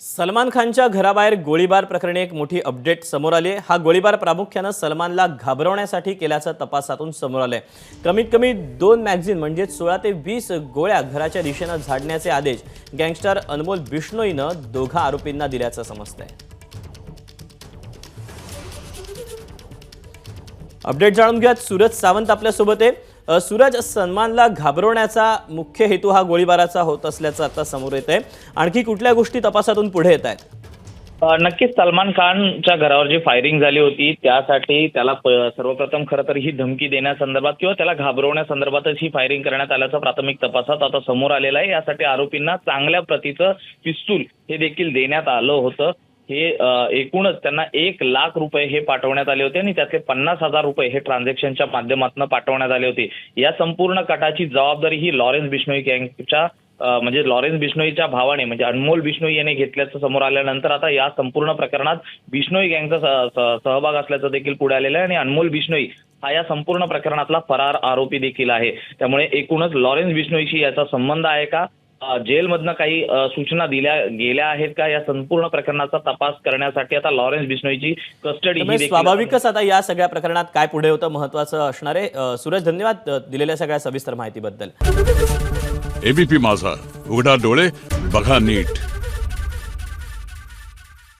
सलमान खानच्या घराबाहेर गोळीबार प्रकरणी एक मोठी अपडेट समोर आली आहे. हा गोळीबार प्रामुख्यानं सलमानला घाबरवण्यासाठी केल्याचं तपासातून समोर आलंय. कमीत कमी दोन मॅगझिन म्हणजे सोळा ते वीस गोळ्या घराच्या दिशेनं झाडण्याचे आदेश गँगस्टर अनमोल बिष्णोईनं दोघा आरोपींना दिल्याचं समजतंय. अपडेट जाणून घ्यात सूरज सावंत आपल्यासोबत आहे. सूरज सलमानला घाबरवण्याचा मुख्य हेतू हा गोळीबाराचा होत असल्याचं आता समोर येत आहे. आणखी कुठल्या गोष्टी तपासातून पुढे येत आहेत? नक्कीच सलमान खानच्या घरावर जी फायरिंग झाली होती त्यासाठी त्याला सर्वप्रथम खरं तर ही धमकी देण्यासंदर्भात किंवा त्याला घाबरवण्यासंदर्भातच ही फायरिंग करण्यात आल्याचं प्राथमिक तपासात आता समोर आलेलं आहे. यासाठी आरोपींना चांगल्या प्रतीचं पिस्तूल हे देखील देण्यात आलं होतं. हे एकूणच त्यांना एक लाख रुपये हे पाठवण्यात आले होते आणि त्यातले पन्नास हजार रुपये हे ट्रान्झॅक्शनच्या माध्यमातून पाठवण्यात आले होते. या संपूर्ण कटाची जबाबदारी ही लॉरेन्स बिश्नोई गँगच्या म्हणजे लॉरेन्स बिश्नोईच्या भावाने म्हणजे अनमोल बिश्नोई याने घेतल्याचं समोर आल्यानंतर आता या संपूर्ण प्रकरणात बिश्नोई गँगचा सहभाग असल्याचं देखील पुढे आलेलं आहे आणि अनमोल बिश्नोई हा या संपूर्ण प्रकरणातला फरार आरोपी देखील आहे. त्यामुळे एकूणच लॉरेन्स बिश्नोईशी याचा संबंध आहे का? जेलमधनं काही सूचना दिल्या गेल्या आहेत का? या संपूर्ण प्रकरणाचा तपास करण्यासाठी आता लॉरेन्स बिश्नोईची कस्टडी स्वाभाविकच आता या सगळ्या प्रकरणात काय पुढे होतं महत्वाचं असणार आहे? सूरज धन्यवाद दिलेल्या सगळ्या सविस्तर माहितीबद्दल. एबीपी माझा. उघडा डोळे बघा नीट.